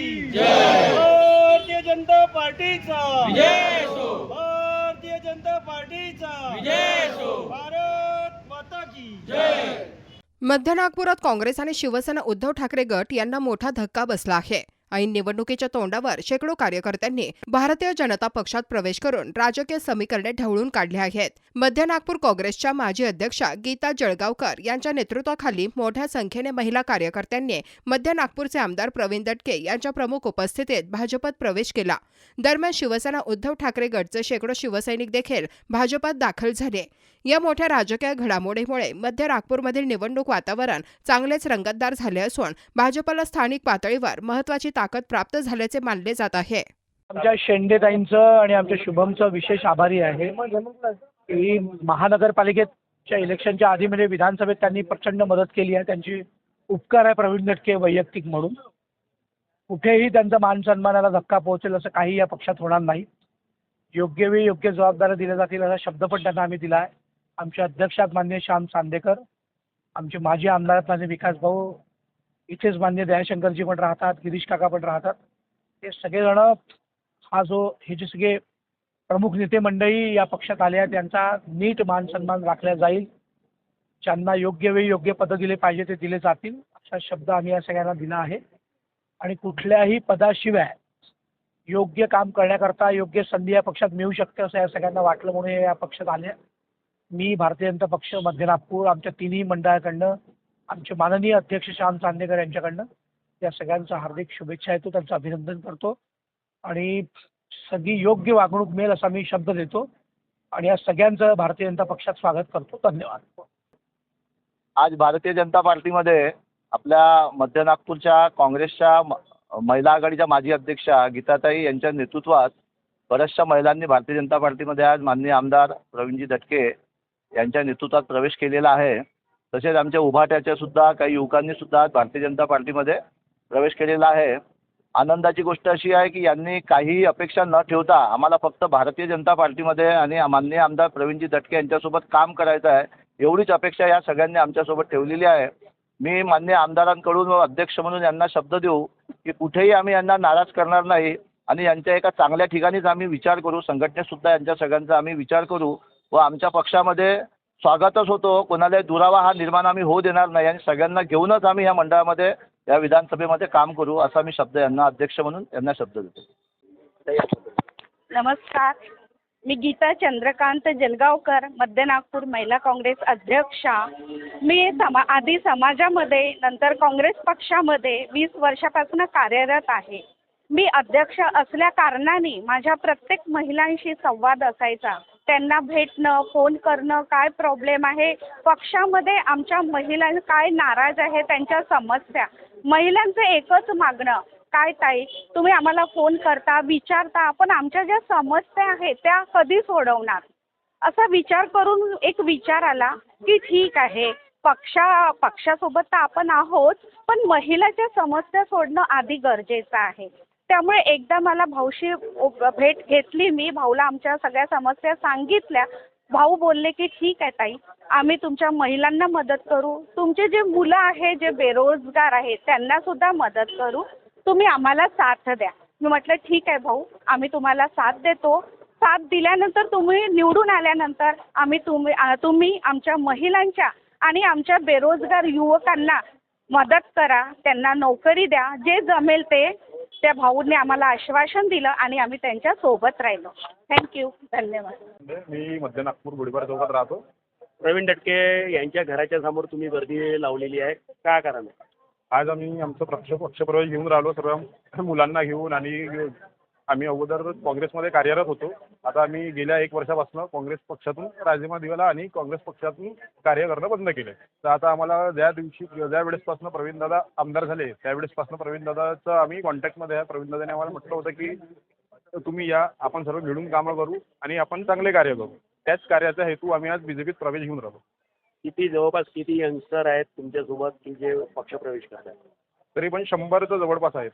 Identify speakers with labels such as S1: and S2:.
S1: की भारतीय जनता पार्टीचा.
S2: विजय असो
S1: भारतीय जनता पार्टीचा.
S2: विजय असो
S1: भारत माता की
S2: जय.
S3: मध्य नागपुरात काँग्रेस आणि शिवसेना उद्धव ठाकरे गट यांना मोठा धक्का बसला आहे. ऐन निवडणुकीच्या तोंडावर शेकडो कार्यकर्त्यांनी भारतीय जनता पक्षात प्रवेश करून राजकीय समीकरणे ढवळून काढली आहेत. मध्य नागपूर काँग्रेसच्या माजी अध्यक्षा गीता जळगावकर यांच्या नेतृत्वाखाली मोठ्या संख्येने महिला कार्यकर्त्यांनी मध्य नागपूरचे आमदार प्रवीण दटके यांच्या प्रमुख उपस्थितीत भाजपात प्रवेश केला. दरम्यान शिवसेना उद्धव ठाकरे गटचे शेकडो शिवसैनिक देखील भाजपात दाखल झाले. या मोठ्या राजकीय घडामोडीमुळे मध्य नागपूरमधील निवडणूक वातावरण चांगलेच रंगतदार झाले असून भाजपला स्थानिक पातळीवर महत्वाची ताकद प्राप्त झाल्याचे मानले जात आहे.
S4: आमच्या शेंडेताईंचं आणि आमच्या शुभमचं विशेष आभारी आहे. की महानगरपालिकेच्या इलेक्शनच्या आधी म्हणजे विधानसभेत त्यांनी प्रचंड मदत केली आहे. त्यांची उपकार आहे प्रवीण दटके वैयक्तिक म्हणून. कुठेही त्यांचा मान सन्मानाला धक्का पोहोचेल असं काही या पक्षात होणार नाही. योग्य वेळी योग्य जबाबदाऱ्या दिल्या जातील असा शब्द पण त्यांना आम्ही दिला आहे. आमचे अध्यक्षात मान्य श्याम सांदेकर आमचे माजी आमदारात माझे विकास भाऊ इथेच मान्य दयाशंकरजी पण राहतात गिरीश काका पण राहतात. हे सगळेजण हा जो हे जे सगळे प्रमुख नेते मंडळी या पक्षात आले आहेत त्यांचा नीट मान सन्मान राखला जाईल. ज्यांना योग्य वेळी योग्य पदं दिले पाहिजे ते दिले जातील असा शब्द आम्ही या सगळ्यांना दिला आहे. आणि कुठल्याही पदाशिवाय योग्य काम करण्याकरता योग्य संधी या पक्षात मिळू शकते असं या सगळ्यांना वाटलं म्हणून हे या पक्षात आले मी भारतीय जनता पक्ष मध्य नागपूर आमच्या तिन्ही मंडळाकडनं आमचे माननीय अध्यक्ष श्याम चांदेकर यांच्याकडनं या सगळ्यांचा हार्दिक शुभेच्छा येतो त्यांचं अभिनंदन करतो. आणि सगळी योग्य वागणूक मिळेल असा मी शब्द देतो. आणि या सगळ्यांचं भारतीय जनता पक्षात स्वागत करतो. धन्यवाद.
S5: आज भारतीय जनता पार्टीमध्ये आपल्या मध्य नागपूरच्या काँग्रेसच्या म- महिला आघाडीच्या माजी अध्यक्षा गीताताई यांच्या नेतृत्वात बऱ्याचशा महिलांनी भारतीय जनता पार्टीमध्ये आज माननीय आमदार प्रवीणजी दटके यांच्या नेतृत्वात प्रवेश केलेला आहे. तसेच आमच्या उभाट्याच्या सुद्धा काही युवकांनी सुद्धा भारतीय जनता पार्टीमध्ये प्रवेश केलेला आहे. आनंदाची गोष्ट अशी आहे की यांनी काही अपेक्षा न ठेवता आम्हाला फक्त भारतीय जनता पार्टीमध्ये आणि माननीय आमदार प्रवीणजी दटके यांच्यासोबत काम करायचं आहे एवढीच अपेक्षा या सगळ्यांनी आमच्यासोबत ठेवलेली आहे. मी मान्य आमदारांकडून व अध्यक्ष म्हणून यांना शब्द देऊ की कुठेही आम्ही यांना नाराज करणार नाही आणि यांच्या एका चांगल्या ठिकाणीच आम्ही विचार करू संघटनेतसुद्धा यांच्या सगळ्यांचा आम्ही विचार करू व आमच्या पक्षामध्ये स्वागतच होतो. कोणालाही दुरावा हा निर्माण आम्ही होऊ देणार नाही आणि सगळ्यांना घेऊनच आम्ही या मंडळामध्ये या विधानसभेमध्ये काम करू असा मी शब्द यांना अध्यक्ष म्हणून यांना शब्द देतो.
S6: नमस्कार. मी गीता चंद्रकांत जलगावकर मध्य नागपूर महिला काँग्रेस अध्यक्षा. मी समा आधी समाजामध्ये नंतर काँग्रेस पक्षामध्ये वीस वर्षापासून कार्यरत आहे. मी अध्यक्ष असल्या कारणाने माझ्या प्रत्येक महिलांशी संवाद असायचा. त्यांना भेटणं फोन करणं काय प्रॉब्लेम आहे? पक्षामध्ये आमच्या महिला काय नाराज आहे त्यांच्या समस्या महिलांचं एकच मागणं काय ताई तुम्ही आम्हाला फोन करता विचारता पण आमच्या ज्या समस्या आहेत त्या कधी सोडवणार? असा विचार करून एक विचार आला की ठीक आहे पक्षा पक्षासोबत तर आपण आहोत पण महिलाच्या समस्या सोडणं आधी गरजेचं आहे. त्यामुळे एकदा मला भाऊशी भेट घेतली मी भाऊला आमच्या सगळ्या समस्या सांगितल्या. भाऊ बोलले की ठीक आहे ताई आम्ही तुमच्या महिलांना मदत करू. तुमचे जे मुलं आहे जे बेरोजगार आहेत त्यांना सुद्धा मदत करू. तुम्ही आम्हाला साथ द्या. मी म्हटलं ठीक आहे भाऊ आम्ही तुम्हाला साथ देतो. साथ दिल्यानंतर तुम्ही निवडून आल्यानंतर आम्ही तुम्ही तुम्ही आमच्या महिलांच्या आणि आमच्या बेरोजगार युवकांना मदत करा. त्यांना नोकरी द्या. जे जमेल ते त्या भाऊंनी आम्हाला आश्वासन दिलं आणि आम्ही त्यांच्यासोबत राहिलो. थँक्यू धन्यवाद.
S7: मी मध्य नागपूर गुढीपाडा चौकात राहतो. प्रवीण दटके यांच्या घराच्या समोर तुम्ही गर्दी लावलेली आहे. काय कारण आहे? आज आम्ही आमचं पक्ष पक्षप्रवेश घेऊन राहिलो. सर्व मुलांना घेऊन आणि आम्ही अगोदर काँग्रेसमध्ये कार्यरत होतो. आता आम्ही गेल्या एक वर्षापासून काँग्रेस पक्षातून राजीनामा दिला आणि काँग्रेस पक्षातून कार्य करणं बंद केलं. तर आता आम्हाला ज्या दिवशी ज्या वेळेसपासून प्रवीणदादा आमदार झाले त्यावेळेसपासून प्रवीणदादाचं आम्ही कॉन्टॅक्टमध्ये आहे. प्रवीणदादाने आम्हाला म्हटलं होतं की तुम्ही या आपण सर्व मिळून कामं करू आणि आपण चांगले कार्य करू. त्याच कार्याचा हेतू आम्ही आज बीजेपीत प्रवेश घेऊन राहिलो.
S8: किती जवळपास किती यंगस्टर आहेत तुमच्यासोबत की जे पक्षप्रवेश करतात
S7: तरी पण शंभरचं जवळपास आहेत.